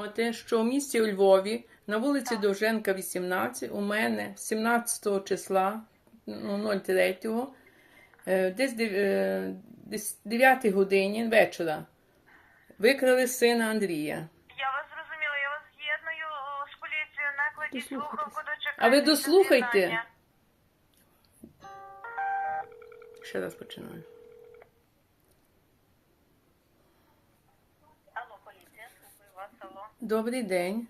повідомити, що в місті у Львові на вулиці Довженка, 18, у мене 17 числа, ну, 03, е, десь дев- е, десь 9 годині вечора викрали сина Андрія. Я вас зрозуміла, я вас з'єдную з поліцією, накладіть слухавку, дочекайте. А ви дослухайте. Ще раз починаю. Алло, поліція, слухаю вас, алло. Добрий день.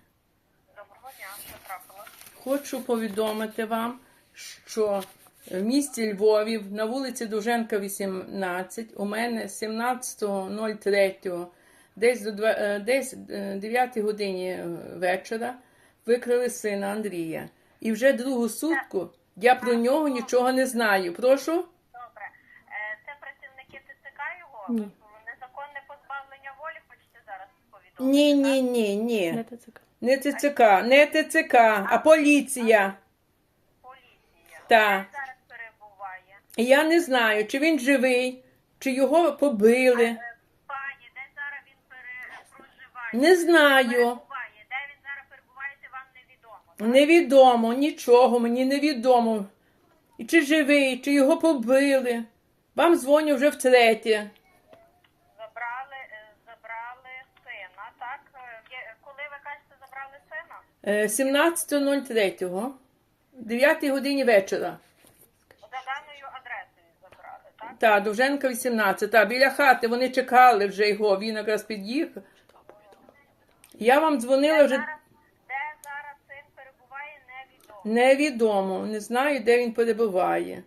Доброго дня, що трапилось? Хочу повідомити вам, що в місті Львові на вулиці Довженка, 18, у мене 17.03, десь до два- е, десь е, 9 годині вечора викрали сина Андрія. І вже другу сутку я про нього нічого не знаю. Прошу? Добре. Е, Це працівники ТЦК його? Ні. Незаконне позбавлення волі, хочете зараз повідомити? Ні, ні, ні, ні. Не ТЦК. Не ТЦК, не ТЦК, а поліція. Поліція. Так. Де зараз перебуває? Я не знаю, чи він живий, чи його побили. Е, Пані, де зараз він пере... проживає? Не знаю. Перебуває. Де він зараз перебуває, це вам невідомо. Невідомо, нічого, мені невідомо. І чи живий, чи його побили. Вам дзвоню вже втретє. Забрали, е, забрали сина, так? Е, є- Коли ви кажете, забрали сина? Е, 17.03, 9 годині вечора. За даною адресою забрали, так? Та, Довженка 18. Та, біля хати вони чекали вже його, він якраз під'їхав. Я вам дзвонила вже де зараз син перебуває, невідомо. невідомо. Не знаю, де він перебуває.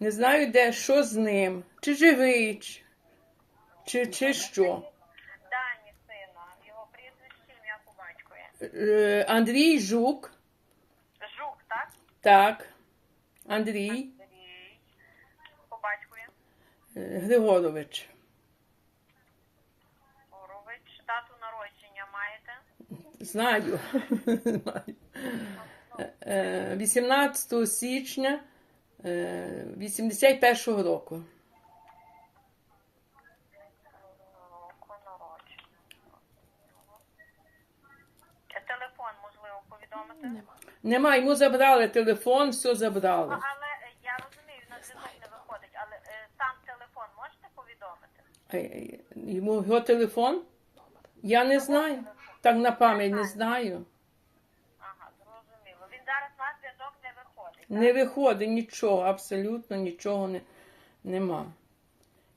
Не знаю, де, що з ним. Чи живий, чи, чи, чи що. Дані сина, його прізвище, ім'я по батькові. Е, Андрій Жук. Жук, так? Так, Андрій Андрій. По батькові. е, Григорович. Дату народження маєте? Знаю. Знаю. Е, е, 18 січня е, 81-го року. Року народження. Е, Телефон, можливо, повідомити? Нема. Йому забрали телефон, все Ну, забрали. але е, я розумію, на зв'язок не виходить, але е, сам телефон можете повідомити? Е, е, Йому його телефон? Я не знаю. Так на пам'ять не знаю. Ага, зрозуміло. Він зараз на зв'язок не виходить. Не виходить нічого, абсолютно нічого не, нема.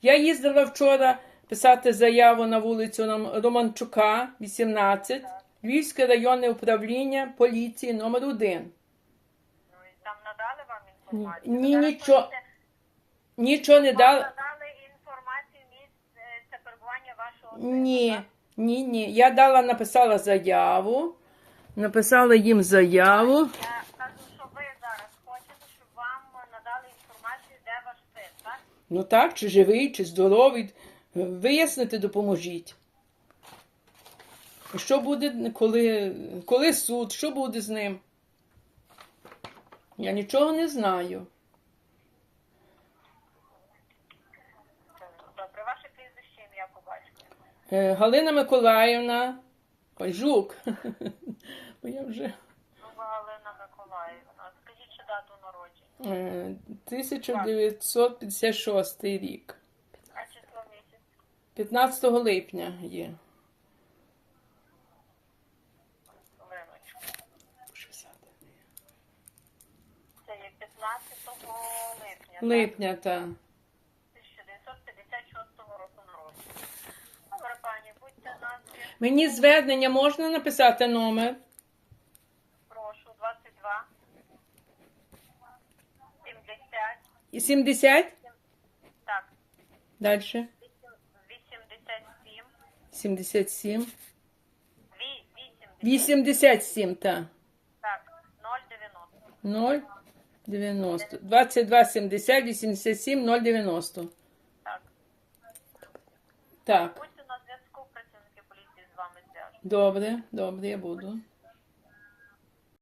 Я їздила вчора писати заяву на вулицю Ром- Романчука, 18, Львівське районне управління поліції номер 1 Ну і там надали вам інформацію? Ні, Зараз нічого. Нічого не Вам дали. надали інформацію місце перебування вашого Ні, сина, ні, ні. Я дала, написала заяву. Написала їм заяву. Я кажу, що ви зараз хочете, щоб вам надали інформацію, де ваш син, так? Ну так, чи живий, чи здоровий. Вияснити допоможіть. Що буде, коли, коли суд, що буде з ним? Я нічого не знаю. Добре, ваше прізвище, ім'я по. Е, Галина Миколаївна. Ой, жук. Бо я вже. Галина Миколаївна. Скажіть, чи дату народження? е, 1956 рік. А число місяць? 15 липня є. Це є 15 липня. Липня, так. 1956 року народження. Добре, пані, будьте на. Мені звернення можна написати номер? Прошу, 22. 70. І 70? Так, Далі. 87. 77. Ві- 80. 87, так. Так, 090. 090. 22 70 87 090. Так. Так. Будьте на зв'язку, працівники поліції з вами зв'яжуть. Добре, добре, я буду.